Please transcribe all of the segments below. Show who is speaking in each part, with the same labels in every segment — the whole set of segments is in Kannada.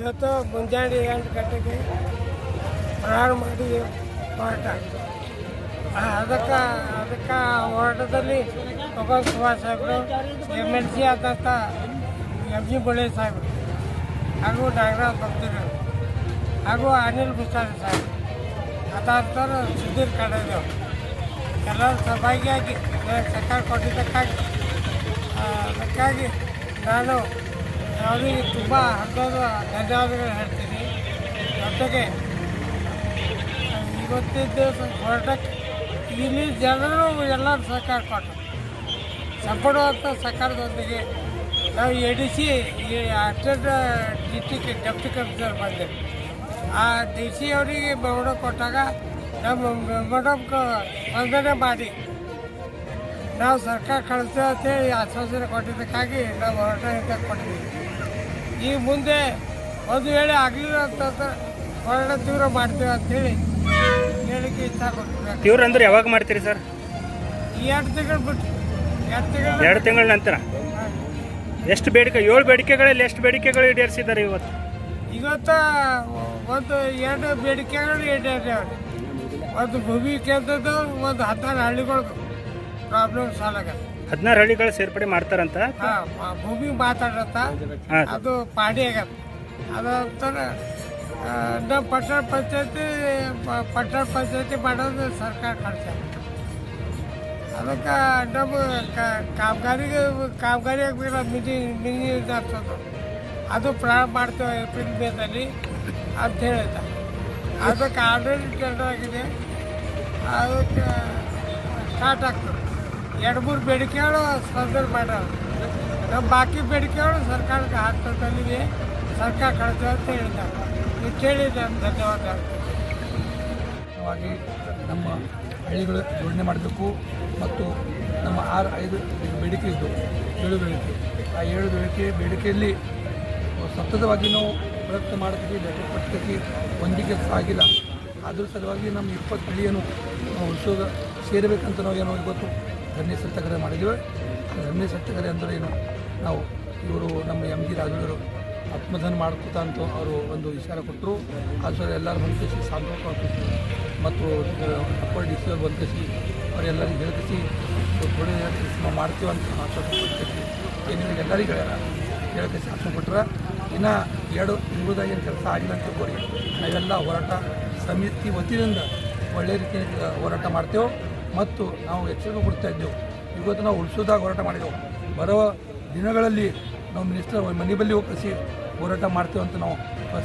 Speaker 1: ಇವತ್ತು ಮುಂಜಾನೆ ಎಂಟು ಗಂಟೆಗೆ ಪ್ರಾರಂಭ ಮಾಡಿ ಹೋರಾಟ ಅದಕ್ಕೆ ಅದಕ್ಕೆ ಹೋರಾಟದಲ್ಲಿ ಭಗವಂತ ಸುಭಾಷ್ ಸಾಹೇಬರು, ಎಂ ಎಲ್ ಸಿ ಆದಂಥ ಎಂ ಜಿ ಬಳ್ಳಿ ಸಾಹೇಬರು, ಹಾಗೂ ನಾಗರಾಜ್ ಭಕ್ತರು, ಹಾಗೂ ಅನಿಲ್ ಬುಸಾರಿ ಸಾಹೇಬರು ಅದಾದ ಸುಧೀರ್ ಕಡೆದೇವ್ ಎಲ್ಲರೂ ಸಭಾಗಿಯಾಗಿ ಸರ್ಕಾರ ಕೊಟ್ಟಿದ್ದಕ್ಕಾಗಿ ಅದಕ್ಕಾಗಿ ನಾನು ಅವರಿಗೆ ತುಂಬ ಹಬ್ಬದ ಧನ್ಯವಾದಗಳು ಹೇಳ್ತೀನಿ. ಜೊತೆಗೆ ಇವತ್ತಿದ್ದ ದಿವಸ ಹೋರಾಟಕ್ಕೆ ಇಲ್ಲಿ ಜನರು ಎಲ್ಲರೂ ಸಹಕಾರ ಕೊಟ್ಟರು ಸಂಪೂರ್ಣವಂತ ಸರ್ಕಾರದೊಂದಿಗೆ ನಾವು ಎ ಡಿ ಸಿ ಈ ಅಟೆಂಡ್ ಡಿಸ್ಟಿಕ್ ಡೆಪ್ಟಿ ಕಮಿಷನರ್ ಬಂದೆ. ಆ ಡಿ ಸಿ ಅವರಿಗೆ ಮೆಮೊಡ ಕೊಟ್ಟಾಗ ನಮ್ಮ ಮೆಮೊಡಮ್ಗೆ ಸ್ಪಂದನೆ ಮಾಡಿ ನಾವು ಸರ್ಕಾರ ಕಳಿಸ್ತೇವೆ ಅಂತೇಳಿ ಆಶ್ವಾಸನೆ ಕೊಟ್ಟಿದ್ದಕ್ಕಾಗಿ ನಾವು ಹೋರಾಟ ಕೊಟ್ಟಿದ್ದೀವಿ. ಈ ಮುಂದೆ ಒಂದು ವೇಳೆ ಆಗಲಿಲ್ಲ ಅಂತಂದ್ರೆ ಹೋರಾಟ ತೀವ್ರ ಮಾಡ್ತೇವೆ ಅಂತೇಳಿ ಹೇಳಿಕೆ ಇಷ್ಟಪಡ್ತೀನಿ
Speaker 2: ತೀವ್ರ ಅಂದ್ರೆ ಯಾವಾಗ ಮಾಡ್ತೀರಿ ಸರ್?
Speaker 1: ಎರಡು ತಿಂಗಳು ಬಿಟ್ಟು. ಎರಡು ತಿಂಗಳು
Speaker 2: ಎರಡು ತಿಂಗಳ ನಂತರ? ಎಷ್ಟು ಬೇಡಿಕೆ ಏಳು ಬೇಡಿಕೆಗಳಲ್ಲಿ ಎಷ್ಟು ಬೇಡಿಕೆಗಳು ಈಡೇರಿಸಿದ್ದಾರೆ ಇವತ್ತು?
Speaker 1: ಇವತ್ತು ಒಂದು ಎರಡು ಬೇಡಿಕೆಗಳು ಈಡೇರ್ಯಾವ್ರಿ ಒಂದು ಭೂಮಿ ಕೇಂದ್ರದ್ದು ಒಂದು ಹತ್ತಾರು ಹಳ್ಳಿಗಳ್ದು. ಪ್ರಾಬ್ಲಮ್ ಸಾಲ್ವ್ ಆಗತ್ತೆ.
Speaker 2: ಹದಿನಾರು ಹಳ್ಳಿಗಳು ಸೇರ್ಪಡೆ ಮಾಡ್ತಾರಂತ?
Speaker 1: ಹಾಂ ಭೂಮಿ ಮಾತಾಡತ್ತ
Speaker 2: ಹಾಂ
Speaker 1: ಅದು ಪಾಡಿ ಆಗತ್ತೆ. ಅದಂತರ ಆ, ನಮ್ಮ ಪಟ್ಟಣ ಪಂಚಾಯತಿ ಪಟ್ಟಣ ಪಂಚಾಯತಿ ಮಾಡೋದು ಸರ್ಕಾರ ಕಳ್ಸ ಅದಕ್ಕೆ ನಮ್ಮ ಕ- ಕಾಮಗಾರಿಗೆ ಕಾಮಗಾರಿ ಆಗ್ಬೇಕು ಮಿನಿ ಮಿನಿ ಇದಾಗ್ತದೆ. ಅದು ಪ್ರಾರಂಭ ಮಾಡ್ತೇವೆ ಏಪ್ರಿಲ್ ಮೇದಲ್ಲಿ ಅಂತ ಹೇಳಿದ ಅದಕ್ಕೆ ಆಲ್ರೆಡಿ ಟೆಂಡರ್ ಆಗಿದೆ. ಅದಕ್ಕೆ ಸ್ಟಾರ್ಟ್ ಆಗ್ತದೆ. ಎರಡು ಮೂರು ಬೇಡಿಕೆಗಳು ಸ್ಪಂದನೆ ಮಾಡ್ಯಾರ ನಮ್ಮ ಬಾಕಿ ಬೇಡಿಕೆಗಳು ಸರ್ಕಾರಕ್ಕೆ ಹಾಕ್ತಲ್ಲಿವೆ ಸರ್ಕಾರ ಕಳಿಸ್ತೇವೆ ಅಂತ ಹೇಳ್ತಾರೆ ಕೇಳಿ ನಾನು ಧನ್ಯವಾದ.
Speaker 3: ನಮ್ಮ ಹಳ್ಳಿಗಳು ಜೋಡಣೆ ಮಾಡಬೇಕು ಮತ್ತು ನಮ್ಮ ಆರು ಐದು ಬೇಡಿಕೆ ಇದ್ದು ಏಳು ಬೇಡಿಕೆ. ಆ ಏಳು ಬೇಡಿಕೆ ಬೇಡಿಕೆಯಲ್ಲಿ ಸತತವಾಗಿ ನಾವು ಪ್ರಯತ್ನ ಮಾಡ್ತೀವಿ ಲೆಟರ್ ಹೊಂದಿಕೆ ಆಗಿಲ್ಲ ಅದ್ರ ಸಲುವಾಗಿ ನಮ್ಮ ಇಪ್ಪತ್ತು ಹಳ್ಳಿಯನ್ನು ಉಳಿಸೋದು ಸೇರಬೇಕಂತ ನಾವು ಏನೋ ಇವತ್ತು ಧನ್ಯ ಸತ್ಯಾಗ್ರಹ ಮಾಡಿದ್ದೀವಿ. ಧನ್ಯ ಸತ್ಯಾಗ್ರಹ ಅಂದರೆ ಏನು? ನಾವು ಇವರು ನಮ್ಮ ಎಂ ಜಿ ರಾಜುವರು ಆತ್ಮಧನ ಮಾಡ್ಕೊತ ಅಂತ ಅವರು ಒಂದು ವಿಚಾರ ಕೊಟ್ಟರು ಅದು ಸರ್, ಎಲ್ಲರೂ ಬಂದಿಸಿ ಸಾಂತ್ವನ ಕೊಡ್ತೀವಿ ಮತ್ತು ಅಪ್ಪರ್ ಡಿ ಸಿ ಅವ್ರು ಬಂದಿಸಿ ಅವರೆಲ್ಲರಿಗೆ ಹೇಳ್ಕಿಸಿ ಥೋಡೆ ನಾವು ಮಾಡ್ತೀವಿ ಅಂತ ಆಶ್ವಾಸ ಏನು ಎಲ್ಲರಿಗೂ ಹೇಳ್ಯಾರ. ಆಶ್ವಾಸ ಕೊಟ್ಟರೆ ಇನ್ನು ಎರಡು ತಿಂಗಳದಾಗ ಏನು ಕೆಲಸ ಆಗಿಲ್ಲ ಅಂತ ತಿಳ್ಕೊರಿ ನಾವೆಲ್ಲ ಹೋರಾಟ ಸಮಿತಿ ವತಿಯಿಂದ ಒಳ್ಳೆ ರೀತಿಯಲ್ಲಿ ಹೋರಾಟ ಮಾಡ್ತೇವೆ. ಮತ್ತು ನಾವು ಎಚ್ಚರಿಕೆ ಕೊಡ್ತಾ ಇದ್ದೆವು. ಇವತ್ತು ನಾವು ಉಳಿಸೋದಾಗ ಹೋರಾಟ ಮಾಡಿದೆವು. ಬರುವ ದಿನಗಳಲ್ಲಿ ನಾವು ಮಿನಿಸ್ಟರ್ ಮನೆ ಬಳಿ ಒಪ್ಪಿಸಿ ಹೋರಾಟ ಮಾಡ್ತೇವೆ ಅಂತ ನಾವು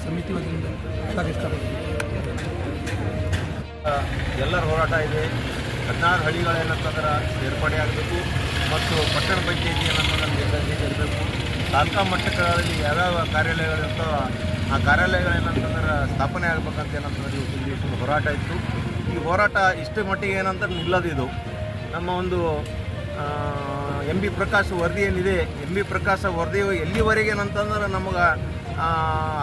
Speaker 3: ಸಮಿತಿ ವತಿಯಿಂದ ಹೇಳಕ್ಕೆ
Speaker 4: ಎಲ್ಲರ ಹೋರಾಟ ಇದೆ. ಹದಿನಾರು ಹಳ್ಳಿಗಳೇನಂತಂದ್ರೆ ಸೇರ್ಪಡೆ ಆಗಬೇಕು ಮತ್ತು ಪಟ್ಟಣ ಪಂಚಾಯತಿ ಏನಂತಂದ್ರೆ ಇರಬೇಕು. ತಾಲೂಕಾ ಮಟ್ಟಗಳಲ್ಲಿ ಯಾವ್ಯಾವ ಕಾರ್ಯಾಲಯಗಳಿರ್ತಾವ ಆ ಕಾರ್ಯಾಲಯಗಳೇನಂತಂದ್ರೆ ಸ್ಥಾಪನೆ ಆಗ್ಬೇಕಂತ ಏನಂತಂದ್ರೆ ಇವತ್ತು ಹೋರಾಟ ಇತ್ತು. ಈ ಹೋರಾಟ ಇಷ್ಟು ಮಟ್ಟಿಗೆ ಏನಂತ ನಿಲ್ಲದಿದು. ನಮ್ಮ ಒಂದು ಎಂ ಬಿ ಪ್ರಕಾಶ್ ವರದಿ ಏನಿದೆ ಎಂ ಬಿ ಪ್ರಕಾಶ ವರದಿ ಎಲ್ಲಿವರೆಗೆ ಏನಂತಂದ್ರೆ ನಮಗೆ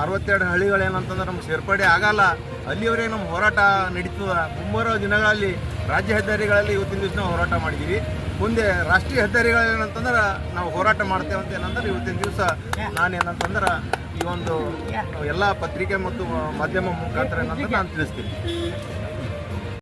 Speaker 4: ಅರವತ್ತೆರಡು ಹಳ್ಳಿಗಳೇನಂತಂದ್ರೆ ನಮ್ಗೆ ಸೇರ್ಪಡೆ ಆಗಲ್ಲ. ಅಲ್ಲಿವರೆಗೆ ನಮ್ಮ ಹೋರಾಟ ನಡೀತದ. ಮುಂಬರುವ ದಿನಗಳಲ್ಲಿ ರಾಜ್ಯ ಹೆದ್ದಾರಿಗಳಲ್ಲಿ ಇವತ್ತಿನ ದಿವಸ ನಾವು ಹೋರಾಟ ಮಾಡಿದ್ದೀವಿ ಮುಂದೆ ರಾಷ್ಟ್ರೀಯ ಹೆದ್ದಾರಿಗಳೇನಂತಂದ್ರೆ ನಾವು ಹೋರಾಟ ಮಾಡ್ತೇವೆ ಅಂತ ಏನಂದ್ರೆ ಇವತ್ತಿನ ದಿವಸ ನಾನೇನಂತಂದ್ರೆ ಈ ಒಂದು ಎಲ್ಲ ಪತ್ರಿಕೆ ಮತ್ತು ಮಾಧ್ಯಮ ಮುಖಾಂತರ ಏನಂತ ನಾನು ತಿಳಿಸ್ತೀನಿ.